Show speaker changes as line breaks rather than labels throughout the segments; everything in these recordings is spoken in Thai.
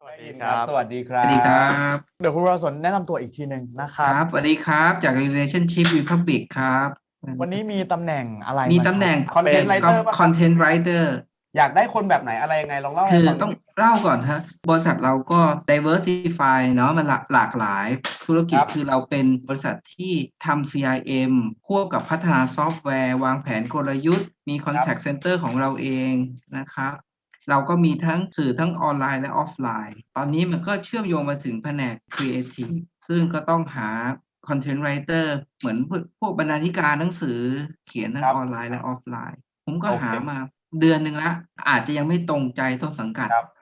สวัสดี
ได้ยิน
ครับ
สวัสดีค
ส
รับ
วัสดีครับ
เดี๋ยวคุณวรสนแนะนำตัวอีกทีหนึ่งนะค
ครับรับสวัสดีครับจาก relationship republic ครับ
วันนี้มีตำแหน่งอะไร
มีาตำแหน่ง
ครับ
Content
เป็น
writer ป่ะครับ
content writer
อยากได้คนแบบไหนอะไรยังไงลองเล่าให้
คือ
ฟัง
ต้องเล่าก่อนฮะ บริษัทเราก็ diversify เนาะมันหลากหลากหลายธุรกิจคือเราเป็นบริษัทที่ทำ CRM ควบกับพัฒนาซอฟต์แวร์ วางแผนกลยุทธ์ มี contact center ของเราเองนะครับ เราก็มีทั้งสื่อทั้งออนไลน์และออฟไลน์ ตอนนี้มันก็เชื่อมโยงมาถึงแผนก Creative ซึ่งก็ต้องหา Content Writer เหมือนพวกพวกบรรณาธิการหนังสือเขียนทั้ง
ครับ
ออนไลน์และออฟไลน์ ผมก็
โอเค
หามาเดือนหนึ่งละอาจจะยังไม่ตรงใจต้นสังกัด
ครับ
นะครับ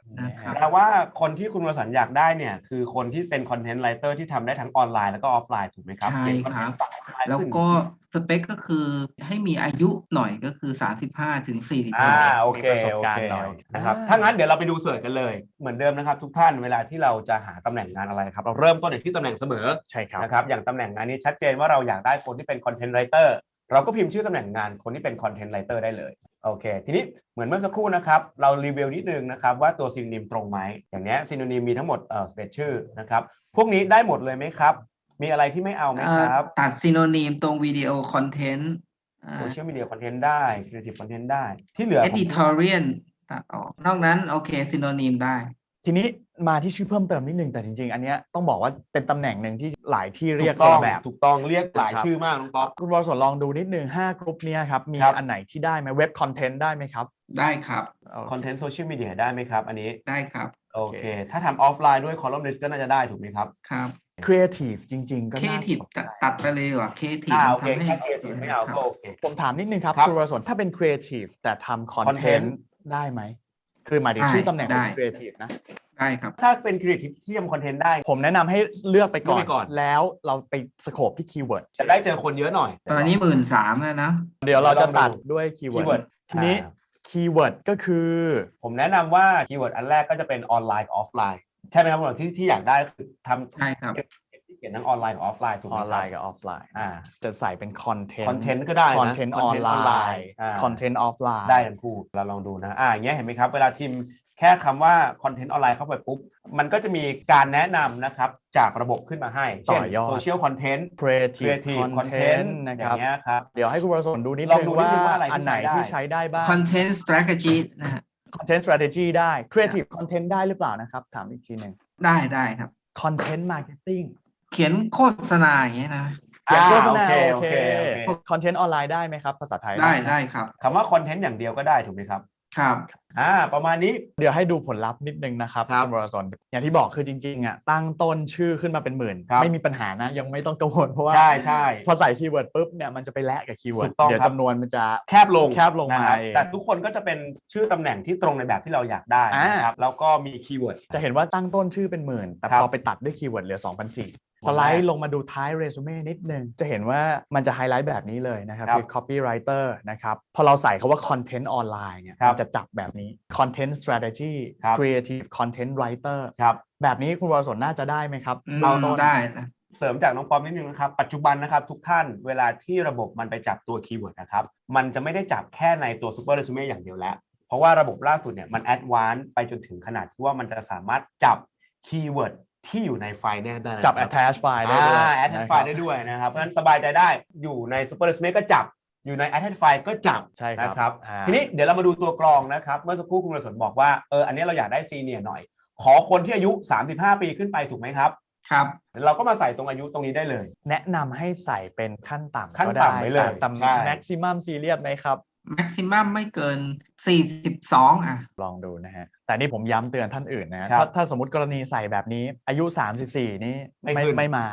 แปลว่าคนที่คุณวรสันต์อยากได้เนี่ยคือคนที่เป็นคอนเทนต์ไรเตอร์ที่ทำได้ทั้งออนไลน์แล้วก็ออฟไลน์ถูกไหมครับ
ใช่
เขียน content
ครับ
ฝั่งออนไน์
แล้ว
ขึ้น
ก็สเปคก็คือให้มีอายุหน่อยก็คือ 35ถึง
อ่า
45
โอเค
มีประสบ
โอ
การ
เค
ณ์หน่อย
นะครับ
อ่า
ถ้างั้นเดี๋ยวเราไปดูเสิร์ชกันเลยเหมือนเดิมนะครับ ทุกท่านเวลาที่เราจะหาตำแหน่งงานอะไรครับเราเริ่มต้นจากที่ตำแหน่งเสมอ
ใช่ครับ
นะครับอย่างตำแหน่งงานนี้ชัดเจนว่าเราอยากได้คนที่เป็นคอนเทนต์ไรเตอร์ เราก็พิมพ์ชื่อตำแหน่งงานคนที่เป็นคอนเทนต์ไรเตอร์ได้เลยโอเค ทีนี้เหมือนเมื่อสักครู่นะครับ เรารีวิวนิดนึงนะครับว่าตัวซีน o นิมตรงไหมอย่างเนี้ยซีน o นิมมีทั้งหมดเอ่อ11ชื่อนะครับ พวกนี้ได้หมดเลยไหมครับ มีอะไรที่ไม่เอาไหม
เอ่
ค
อ
รับ
ตัดซีโนนีมตรงวิดีโอคอนเทนต์
โซเชียลมีเดียคอนเทนต์ได้ครีเอทีฟคอนเทนต์ได้ ที่เหลือ
เอ
ผม
ดิทอเรียนตัดออก นอกนั้นโอเคซีโนนีมได้
ทีนี้มาที่ชื่อเพิ่มเติมนิดนึงแต่จริง ๆ อันเนี้ยต้องบอกว่าเป็นตำแหน่งหนึ่งที่หลายที่เรียก
ถูกต้อง
คนละแบบ
ถูกต้องเรียกหลาย
ครับ
ชื่อมากน้องป๊อป
คุณวรสนลองดูนิดนึง5กรุ๊ปเนี้ยครับ มี
ครับ
อันไหนที่ได้ไหมเว็บคอนเทนต์ได้ไหมครับ
ได้ครับ
คอนเทนต์โซเชียลมีเดียได้ไหมครับ อันนี้
ได้ครับ
โอเค ถ้าทำออฟไลน์ด้วยคอลัมนิสต์ก็น่าจะได้ถูกไหมครับ
ครับ
ครีเอทีฟจริง ๆ ก็
เค
น่า
ที
สนใจ
ตัดไปเลยดีกว่าเคที
อ่าโอเค
ทำให้
แค่ครีเอทีฟไม่เอา
ครับ
ก็โอเค
ผมถามนิดนึงครับ
ครับ
คุณวรสนถ้าเป็นครีเอทีฟแต่ทำคอนเทน
Content
ต์ได้ไหม คือหมายถึง
ได้
ชื่อตำแหน่ง
ได้
เป็นครีเอทีฟนะ
ได้ครับ
ถ้าเป็นครีเอทีฟที่ทำคอนเทนต์ได้
ผมแนะนำให้เลือกไปก่อ
เลือกไปก่อน
นแล้วเราไปสโคปที่คีย์เวิร์ด
จะได้เจอคนเยอะหน่อย
ตอนนี้หมื่นสามแล้วนะ
เดี๋ยวเราจะตัด
ลองดู
ด้วยคีย์เวิ
keyword
ร์ดทีนี้
อ่า
คีย์เวิร์ดก็คือ
ผมแนะนำว่าคีย์เวิร์ดอันแรกก็จะเป็นออนไลน์กับออฟไลน์ใช่ไหมครับผมที่ที่อยากได้คือทำ
ใช่ครับ
ที่เขียนทั้งออนไลน์กับออฟไลน์ถูก
อ
ไหม
อนไลน์กับออฟไลน์
อ่า
จะใส่เป็นคอนเทนต์
คอนเทนต์ก็ได้นะ
คอนเทนต์ออนไลน์
อ่า
คอนเทนต์ออฟไลน์
ได้ทั้งคู่เราลองดูนะอ่าอย่างเงี้ยเห็นไหมครับ เวลาทีมแค่คำว่าคอนเทนต์ออนไลน์เข้าไปปุ๊บ มันก็จะมีการแนะนำนะครับ จากระบบขึ้นมาให้ เช่น
ต่อยอด
โซเชียลคอนเทนต์
creative
creative
content
content
นะ
อ
ค
ย่า
รับ
งเงี้ยครับ
เดี๋ยวให้คุณวรสนดูนิด
ลอง
นึง
ดูนิด
ว่า
นึงว่าอะไรที่
อันไหน
ใช้ได้
ที่ใช้ได้บ้าง
content strategy นะฮะ
content strategy ได้ creative content ได้หรือเปล่านะครับ ถามอีกทีหนึ่ง
ได้ได้ครับ
content marketing
เขียนโฆษณาอย่างเงี้ยนะ
เขียนโฆษณา
อ่า
โอ
โอ
เค
เคโอเคโอเค
คอนเทนต์ออนไลน์ได้ไหมครับภาษาไทย
ได้
หม
ได้ครับ
คำว่าคอนเทนต์อย่างเดียวก็ได้ถูกไหมครับ
ครับ
อ่าประมาณนี้
เดี๋ยวให้ดูผลลัพธ์นิดนึงนะครับ
ครับ
คุณวรสนอย่างที่บอกคือจริงๆอะตั้งต้นชื่อขึ้นมาเป็นหมื่น
ครับ
ไม่มีปัญหานะ ยังไม่ต้องกังวลเพราะว่า
ใช่ใช่
พอใส่คีย์เวิร์ดปุ๊บเนี่ยมันจะไปแลกกับคีย์เวิร์ด
ถูกต้อง
เดี๋ยว
ครับ
จำนวนมันจะ
แคบลง
แคบลง
นะ
มา
ครับ
เอง
แต่ทุกคนก็จะเป็นชื่อตำแหน่งที่ตรงในแบบที่เราอยากได้นะครับแล้วก็มีคีย์เวิร์ด
จะเห็นว่าตั้งต้นชื่อเป็นหมื่น แต่
ครับ
พอไปตัดด้วยคีย์เวิร์ดเหลือ2 4 0 0
หมด
สไล
แล้
ด์
ว
ลงมาดูท้ายเรซูเม่นิดนึง จะเห็นว่ามันจะไฮไลท์แบบนี้เลยนะครับ
ครับ
คือ copywriter นะครับพอเราใส่คาว่า content ออนไลน์เนี่ย
ครับ
มันจะจับแบบนี้ content strategy
ครับ
creative content writer
ครับ
แบบนี้คุณวรสนน่าจะได้ไหมครับ
อืม
เราต้น
ได้นะ
เสริมจากน้องปอมนิดนึงนะครับ ปัจจุบันนะครับทุกท่านเวลาที่ระบบมันไปจับตัวคีย์เวิร์ดนะครับ มันจะไม่ได้จับแค่ในตัว Super Resume อย่างเดียวแล้ว เพราะว่าระบบล่าสุดเนี่ยมันแอดวานซ์ไปจนถึงขนาดที่ว่ามันจะสามารถจับคีย์เวิร์ด ที่อยู่ในไฟล์แนบได้นะ
จับ
ครับ
attach file ได้ด้วย
อ่า attach
นะครับ
file ได้ด้วยนะครับ เพราะฉะนั้นสบายใจได้อยู่ใน Super Resume ก็จับอยู่ใน attach file ก็จับ
ใช่ครับ
นะครับ
อ่า
ทีนี้เดี๋ยวเรามาดูตัวกรองนะครับ เมื่อสักครู่คุณประสนบอกว่าเอออันนี้เราอยากได้ซีเนียร์หน่อย ขอคนที่อายุ 35 ปีขึ้นไปถูกไหมครับ
ครับ
เราก็มาใส่ตรงอายุตรงนี้ได้เลย
แนะนำให้ใส่เป็นขั้นต่ำ
ขั้น
ก็ได้
ต่ำไว้เลย
แต่
ใช่
ต่ำ maximum serious ไหมครับ
maximum ไม่เกิน 42 อะ
ลองดูนะฮะแต่นี่ผมย้ำเตือนท่านอื่นนะฮะ
ครับ
ถ้าถ้าสมมติกรณีใส่แบบนี้อายุ 34 นี่
ไม่
ไม่
ขึ้น
ไม่มา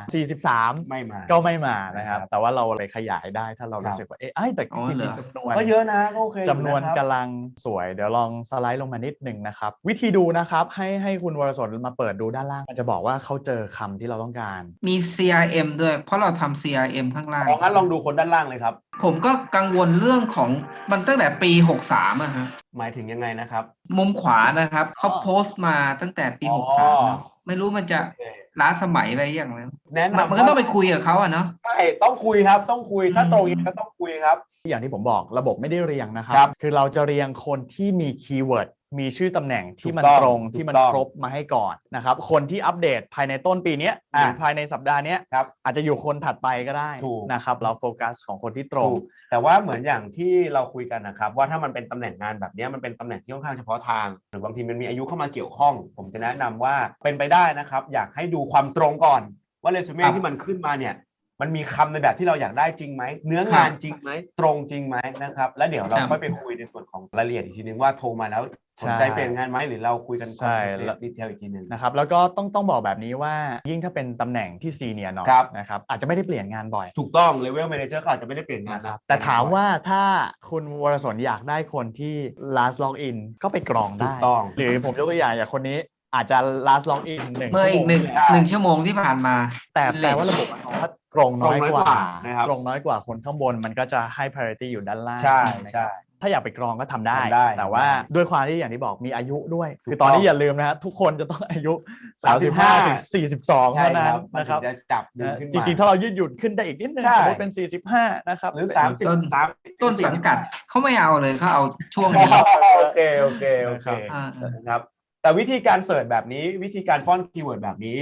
43
ไม่มา
ก็ไม่มานะครับ
ครับ
แต่ว่าเราเลยขยายได้ถ้าเรา
ครับ
รู้สึกว่าเอ๊ะไอ้ยแต่
อ๋อ
จริ
เหรงอ
ๆจำนวน
ก็เยอะนะก็โอเคอยู่
จำนวน
นะครับ
กำลังสวย เดี๋ยวลองสไลด์ลงมานิดหนึ่งนะครับ วิธีดูนะครับ ให้ให้คุณวรสนมาเปิดดูด้านล่าง มันจะบอกว่าเขาเจอคำที่เราต้องการ
มี CRM ด้วย เพราะเราทำ CRM ข้างล่าง
อ๋องั้นลองดูคนด้านล่างเลยครับ
ผมก็กังวลเรื่องของมันตั้งแต่ปี 63อะฮะ
หมายถึงยังไงนะครับ
มุมขวานะครับเขา
อ๋อ
โพสต์มาตั้งแต่ปี
อ๋อ
63เนอะไม่รู้มันจะ
โอเค
ล้าสมัยไปยังไง
แนะ
มัน
นำ
มันก็ต้องไปคุยกับเขาอะเนาะ
ใช่ต้องคุยครับ ต้องคุยถ้า
อืม
ตรงอย่างนี้ก็ต้องคุยครับ
อย่างที่ผมบอกระบบไม่ได้เรียงนะครับ
ครับ
คือเราจะเรียงคนที่มีคีย์เวิร์ด มีชื่อตำแหน่งที่มัน
ถูกต้อง
ตรง
ถูก
ที่มัน
ต้อง
ครบมาให้ก่อนนะครับ คนที่อัปเดตภายในต้นปีเนี้ยหรือ
อะ
ภายในสัปดาห์เนี้ย
ครับ
อาจจะอยู่คนถัดไปก็ได้
ถูก
นะครับ เราโฟกัสของคนที่ตรง
ถูกแต่ว่าเหมือนอย่างที่เราคุยกันนะครับ ว่าถ้ามันเป็นตำแหน่งงานแบบเนี้ยมันเป็นตำแหน่งที่ค่อนข้างเฉพาะทาง หรือบางทีมันมีอายุเข้ามาเกี่ยวข้อง ผมจะแนะนำว่าเป็นไปได้นะครับ อยากให้ดูความตรงก่อน ว่าเรซู
ครั
เม่
บ
ที่มันขึ้นมาเนี่ย มันมีคำในแบบที่เราอยากได้จริงไหม เนื้องานจริงไหมตรงจริงไหมนะครับ แล้วเดี๋ยวเรา
ครับ
ค่อยไปคุยในส่วนของรายละเอียดอีกทีนึงว่าโทรมาแล้วสนใจ
ใช่
เปลี่ยนงานไหมหรือเราคุยกัน
ใช่แล้ว
ดีเทลอีกทีนึง
นะครับแล้วก็ต้องต้องบอกแบบนี้ว่ายิ่งถ้าเป็นตำแหน่งที่ซีเนียร์หน่อย
ครับ
นะครับอาจจะไม่ได้เปลี่ยนงานบ่อย
ถูกต้องเลเวล m ม n เจอร์ก็อาจจะไม่ได้เปลี่ยนงาน
นะครับ
นะ
แต่ถามว่าถ้าคุณวรสนอยากได้คนที่ last log in ก็ไปกรอง
ถู
ได้
กต้อง
หรือผมยกตัวอย่างอย่างคนนี้อาจจะ last log in หนึ่ง
เมื่ออีกหนึ่ง
ชั่วโม
หนึ่งชั่วโมงที่ผ่านมา
แต่แปลว่าระบบมันมองว่า ตรงน้อย
ตรงน้อย
ก
ก
ว่า
ว่านะครับ
ตรงน้อยกว่าคนข้างบนมันก็จะให้ priority อยู่ด้านล่าง
ใช่
นะครับ
ใช่
ถ้าอยากไปกรองก็ทำได้
ทำได้
แต่ว่า
ทำได้
ด้วยความที่อย่างที่บอกมีอายุด้วย
ถูก
คือตอนนี้
ต้อง
อย่าลืมนะฮะทุกคนจะต้องอายุ
35
35ถึง42
ใช่
เท่านั้น
มัน
นะครับ
ถึงจะจับดึง
นะ
ขึ้น
จ
มา
ริงๆ ถ้าเรายืดหยุ่นขึ้นได้อีกนิดนึง
ใช่
สมมติเป็น 45 นะครับ
หรือ
เป็น
สามสิบ
ต้น
สาม
ต้นสังกัดเขาไม่เอาเลยเขาเอาช่วงนี้
โอเคโอเคโอเค
อ่า
นะครับแต่วิธีการเสิร์ชแบบนี้วิธีการป้อนคีย์เวิร์ดแบบนี้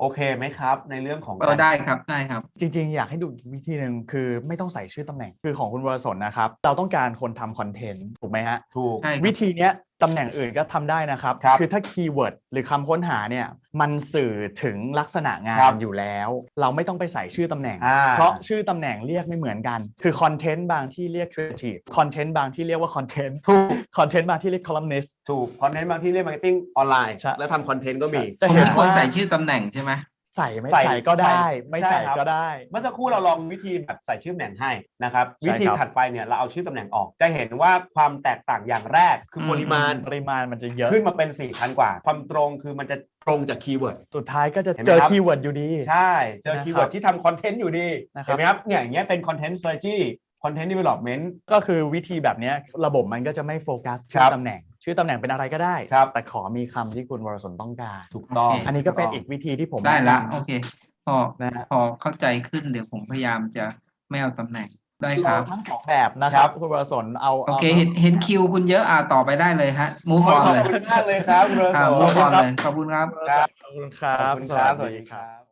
โอเคไหมครับ ในเรื่องของ
เออได้ครับได้ครับ
จริง ๆ อยากให้ดูอีกวิธีหนึ่งคือไม่ต้องใส่ชื่อตำแหน่งคือของคุณวรสนนะครับ เราต้องการคนทำคอนเทนต์ถูกไหมฮะ
ถูก
ใช่ครับ
วิธีเนี้ยตำแหน่งอื่นก็ทำได้นะครับ
ครับ
อถ้าคีย์เวิร์ดหรือคำค้นหาเนี่ยมันสื่อถึงลักษณะงา
ครั
น
บ
อยู่แล้ว เราไม่ต้องไปใส่ชื่อตำแหน่ง
อ่า
เพราะชื่อตำแหน่งเรียกไม่เหมือนกัน คือคอนเทนต์บางที่เรียกครีเอทีฟคอนเทนต์บางที่เรียกว่าคอนเทนต์
ถูก
คอนเทนต์บางที่เรียกคอลัมนิสต์
ถูกคอนเทนต์บางที่เรียกมาร์เก็ตติ้งออนไลน์
ใช่
แล้วทำคอนเทนต์ก็มี
จะ
ผม
เห็น
ไม่ควร
ว่า
ใส่ชื่อตำแหน่งใช่ไหม
ใส่ไม่
ใส่
ใส่ก็ได้
ใส่
ไม่
ใช่
ใส่
ครับ
ก็ได้
เมื่อสักครู่เราลองวิธีแบบใส่ชื่อตำแหน่งให้นะครับ
ใช่
วิธี
ครับ
ถัดไปเนี่ยเราเอาชื่อตำแหน่งออก จะเห็นว่าความแตกต่างอย่างแรกคืออ
ม
ปริมาณ
ปริมาณมันจะเยอะ
ขึ้นมาเป็น4พันกว่า ความตรงคือมันจะตรงจากคีย์เวิร์ด
สุดท้ายก็จะ
เห็นไหม
เจอ
ครับ
คีย์เวิร์ดอยู่ดี
ใช่ เจอ
นะครับ
คีย์เวิร์ดที่ทำคอนเทนต์อยู่ดี
นะครับ
เห็นไหมครับเนี่ยอย่างเงี้ยเป็นคอนเทนต์ strategy คอนเทนต์ development
ก็คือวิธีแบบเนี้ยระบบมันก็จะไม่โฟกัสชื่
ครั
อบตำแหน่ง ชื่อตำแหน่งเป็นอะไรก็ได้
ครับ
แต่ขอมีคำที่คุณวรสนต้องการ
ถูกต้อง
โอเค
อันนี้ก็เป็นอีกวิธีที่ผม
ได้ละ
แนะนำ
โอเค พอ
นะฮะ
พอเข้าใจขึ้นเดี๋ยวผมพยายามจะไม่เอาตำแหน่งได้ค
เรา
รับ
ทั้งสองแบบนะครับ คุณวรสนเอา
โอเคาเห็นเห็นคิวคุณเยอะอ่าต่อไปได้เลยฮะมูฟ
ข
อ
อบ
อนเลย
คุณมากเลยครับคุณเบอร์
อ่า
สอง
มูฟออนเลยขอบคุณครับ
ขอบคุณครับ
ขอบคุณครับสวัสดีครับ